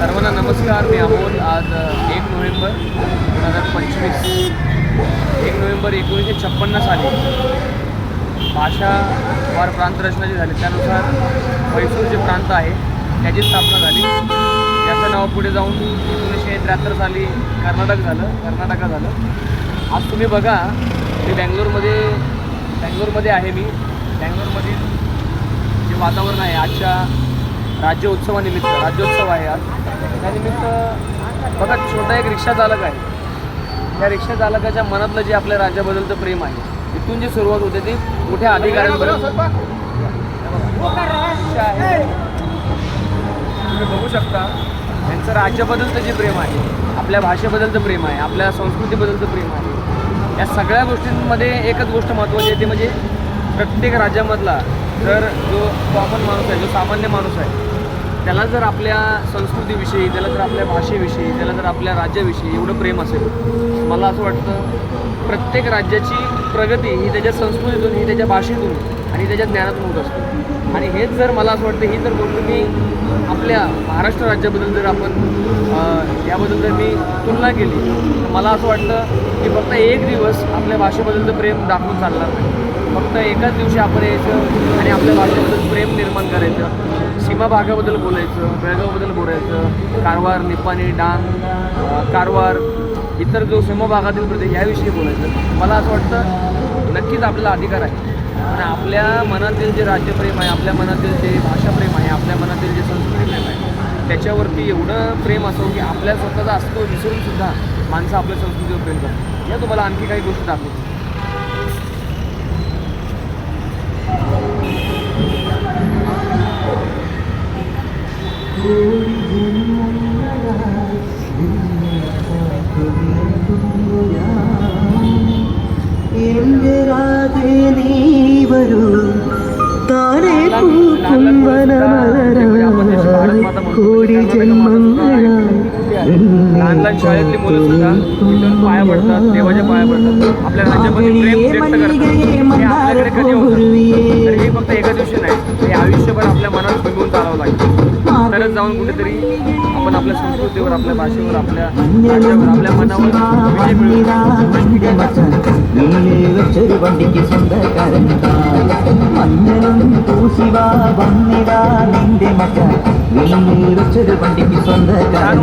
सर्वांना नमस्कार मी अमोल. आज एक नोव्हेंबर दोन हजार पंचवीस. एक नोव्हेंबर एकोणीसशे छप्पन्न साली भाषा वार प्रांतरचना जी झाली त्यानुसार म्हैसूर जे प्रांत आहे त्याची स्थापना झाली. त्याचं नाव पुढे जाऊन एकोणीसशे त्र्याहत्तर साली कर्नाटक झालं कर्नाटका झालं. आज तुम्ही बघा मी बँगलोरमध्ये बँगलोरमध्ये आहे मी. बँगलोरमधील जे वातावरण आहे आजच्या राज्योत्सवानिमित्त राज्योत्सव आहे आज त्यानिमित्त बघा छोटा एक रिक्षा चालक आहे. त्या रिक्षा चालकाच्या मनातलं जे आपल्या राज्याबद्दलचं प्रेम आहे इथून जी सुरुवात होते ती मोठ्या अधिकाऱ्यांपर्यंत तुम्ही बघू शकता त्यांचं राज्याबद्दलचं जे प्रेम आहे आपल्या भाषेबद्दलचं प्रेम आहे आपल्या संस्कृतीबद्दलचं प्रेम आहे. या सगळ्या गोष्टींमध्ये एकच गोष्ट महत्त्वाची आहे ती म्हणजे प्रत्येक राज्यामधला जर जो कॉमन माणूस आहे जो सामान्य माणूस आहे त्याला जर आपल्या संस्कृतीविषयी त्याला जर आपल्या भाषेविषयी त्याला जर आपल्या राज्याविषयी एवढं प्रेम असेल मला असं वाटतं प्रत्येक राज्याची प्रगती ही त्याच्या संस्कृतीतून ही त्याच्या भाषेतून आणि त्याच्या ज्ञानातून होत असते. आणि हेच जर मला असं वाटतं ही जर गोष्ट मी आपल्या महाराष्ट्र राज्याबद्दल जर आपण याबद्दल जर मी तुलना केली तर मला असं वाटतं की फक्त एक दिवस आपल्या भाषेबद्दलचं प्रेम दाखवून चालणार नाही. फक्त एकाच दिवशी आपण यायचं आणि आपल्या भाषेबद्दल प्रेम निर्माण करायचं. सीमा भागाबद्दल बोलायचं बेळगावबद्दल बोलायचं कारवार निपाणी डांग कारवार इतर जो सीमा भागातील प्रदेश याविषयी बोलायचं. मला असं वाटतं नक्कीच आपल्याला अधिकार आहे. आणि आपल्या मनातील जे राज्यप्रेम आहे आपल्या मनातील जे भाषाप्रेम आहे आपल्या मनातील जे संस्कृती प्रेम आहे त्याच्यावरती एवढं प्रेम असो की आपल्या स्वतःचा असतो विसरूनसुद्धा माणसं आपल्या संस्कृतीवर प्रेम करतो या तुम्हाला आणखी काही गोष्टी दाखवतो Thank you. പൂക്കും വനമലരായി കോടി ജന്മങ്ങളായി लहान लहान शाळेतली मुलं सुद्धा इथून पाया पडतात देवाच्या पाया पडतात आपल्या राज्यामध्ये प्रेम व्यक्त करतात हे आपल्याकडे कधी होतं तर हे फक्त एका दिवशी नाही हे आयुष्यभर आपल्या मनात बिंबवून चालावं लागतं तरच जाऊन कुठेतरी आपण आपल्या संस्कृतीवर आपल्या भाषेवर आपल्या राज्यावर आपल्या मनावर विजय मिळवू പൂശിവാ വന്നിടാ നിന്റെ മച്ച നീ വെച്ചൊരു വണ്ടിക്ക് छान